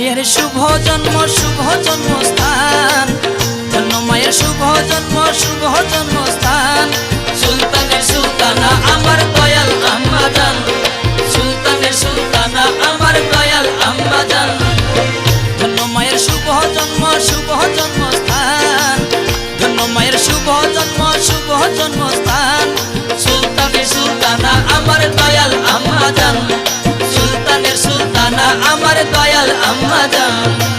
মায়ের শুভ জন্ম শুভ জন্মস্থান। ধন্য মায়ের শুভ জন্ম শুভ জন্মস্থান। দয়াল আম্মা জান।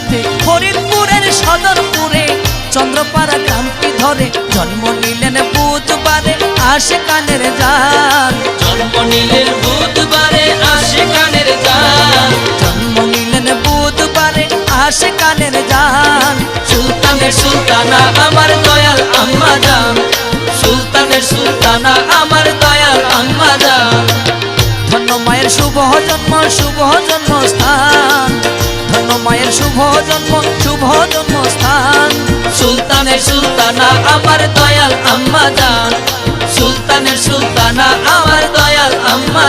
সাতান্নতে ফরিদপুরের সদরপুরে চন্দ্রপাড়া গ্রামটি ধরে জন্ম নিলেন বুধবারে আসে কানের যান জন্ম নিলেন বুধবারে আসে কানের গান জন্ম নিলেন বুধবারে আসে কানের যান সুলতানের সুলতানা আমার দয়াল আম্মা জান। সুলতানের সুলতানা আমার দয়াল আম্মা জান। ধন্য মায়ের শুভ জন্ম শুভ জন্মস্থান। সুলতানা আমার দয়াল আম্মা জান। সুলতানের সুলতানা আমার দয়াল আম্মা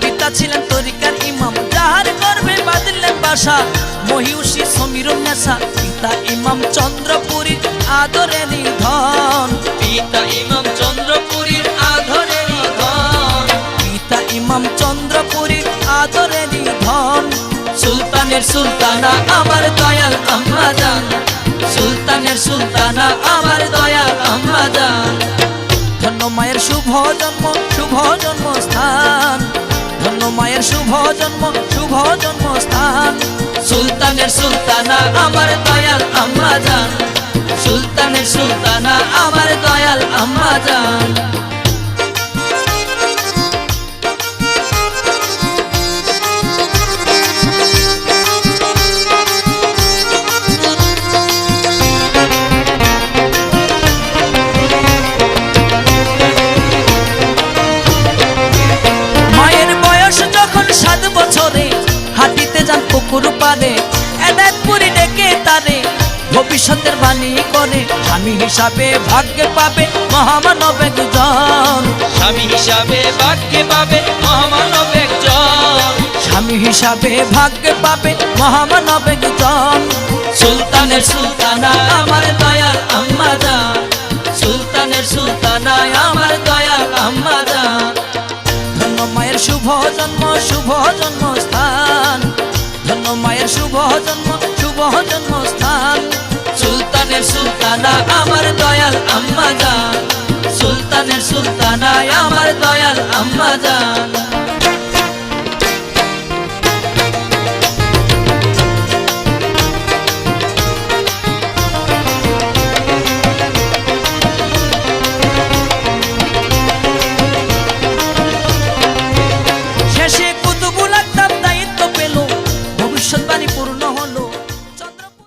পিতা ছিলেন তরিকার ইমাম। যাহার মহিষী সমীর নেশা পিতা ইমাম চন্দ্রপুরী আদরের ধন পিতা ইমাম চন্দ্রপুরীর আধরে ধন পিতা ইমাম চন্দ্রপুরী আদরের ধন সুলতানের সুলতানা আমার দয়াল আম্মা জান সুলতানের সুলতানা আমার দয়াল আম্মা জান ধন্য মায়ের শুভ জন্ম শুভ জন্মস্থান। ধন্য মায়ের শুভ জন্ম, শুভ জন্মস্থান। সুলতানের সুলতানা আমার দয়াল, আম্মা জান। সুলতানের সুলতানা আমার ভবিষ্যতের বাণী করে স্বামী হিসাবে ভাগ্যে পাবে মহামানব একজন। স্বামী হিসাবে ভাগ্যে পাবে মহামানব একজন। স্বামী হিসাবে ভাগ্যে পাবে মহামানব একজন। সুলতানের সুলতানা আমার দয়াল আম্মা জান সুলতানের সুলতানা আমার দয়াল আম্মা জান ধন্য মায়ের শুভ জন্ম শুভ জন্মস্থান। ধন্য মায়ের শুভ জন্ম শুভ জন্মস্থান। সুলতানের সুলতানা আমার দয়াল আম্মা জান। সুলতানের সুলতানা আমার দয়াল আম্মা জান।